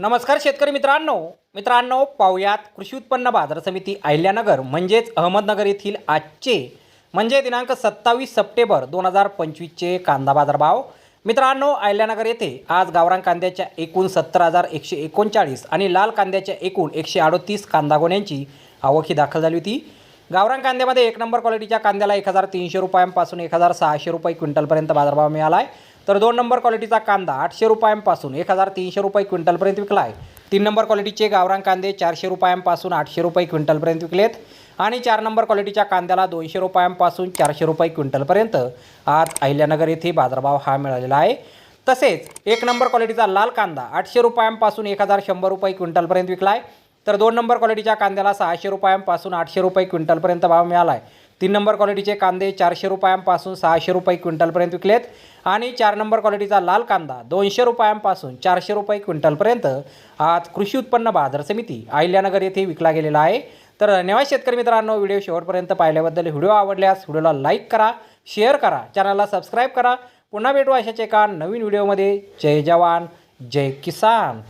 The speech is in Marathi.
नमस्कार शेतकरी मित्रांनो. मित्रांनो पाहुयात कृषी उत्पन्न बाजार समिती अहिल्यानगर म्हणजेच अहमदनगर येथील आजचे म्हणजे दिनांक सत्तावीस सप्टेंबर दोन हजार पंचवीसचे कांदा बाजारभाव. मित्रांनो अहिल्यानगर येथे आज गावरान कांद्याच्या एकूण सत्तर हजार एकशे एकोणचाळीस आणि लाल कांद्याच्या एकूण एकशे अडोतीस कांदा गोण्यांची आवक ही दाखल झाली होती. गावरान कांद्यामध्ये एक नंबर क्वालिटीच्या कांद्याला एक हजार तीनशे रुपयांपासून एक हजार सहाशे रुपये क्विंटलपर्यंत बाजारभाव मिळाला आहे तर दोन नंबर क्वालिटीचा कांदा आठशे रुपयांपासून एक हजार तीनशे रुपये क्विंटलपर्यंत विकला आहे. तीन नंबर क्वालिटीचे गावरान कांदे चारशे रुपयांपासून आठशे रुपये क्विंटलपर्यंत विकलेत आणि चार नंबर क्वालिटीच्या कांद्याला दोनशे रुपयांपासून चारशे रुपये क्विंटलपर्यंत आज अहिल्यानगर येथे बाजारभाव हा मिळालेला आहे. तसेच एक नंबर क्वालिटीचा लाल कांदा आठशे रुपयांपासून एक हजार शंभर रुपये क्विंटलपर्यंत विकला आहे. तर दोन नंबर क्वालिटीच्या कांद्याला सहाशे रुपयांपासून आठशे रुपये क्विंटलपर्यंत भाव मिळाला आहे. तीन नंबर क्वालिटीचे कांदे चारशे रुपयांपासून सहाशे रुपये क्विंटलपर्यंत विकलेत. आणि चार नंबर क्वालिटीचा लाल कांदा दोनशे रुपयांपासून चारशे रुपये क्विंटलपर्यंत आज कृषी उत्पन्न बाजार समिती अहिल्यानगर येथे विकला गेलेला आहे. तर धन्यवाद शेतकरी मित्रांनो व्हिडिओ शेवटपर्यंत पाहिल्याबद्दल व्हिडिओ आवडल्यास व्हिडिओला लाईक करा शेअर करा चॅनलला सबस्क्राईब करा. पुन्हा भेटू अशाच एका नवीन व्हिडिओमध्ये. जय जवान जय किसान.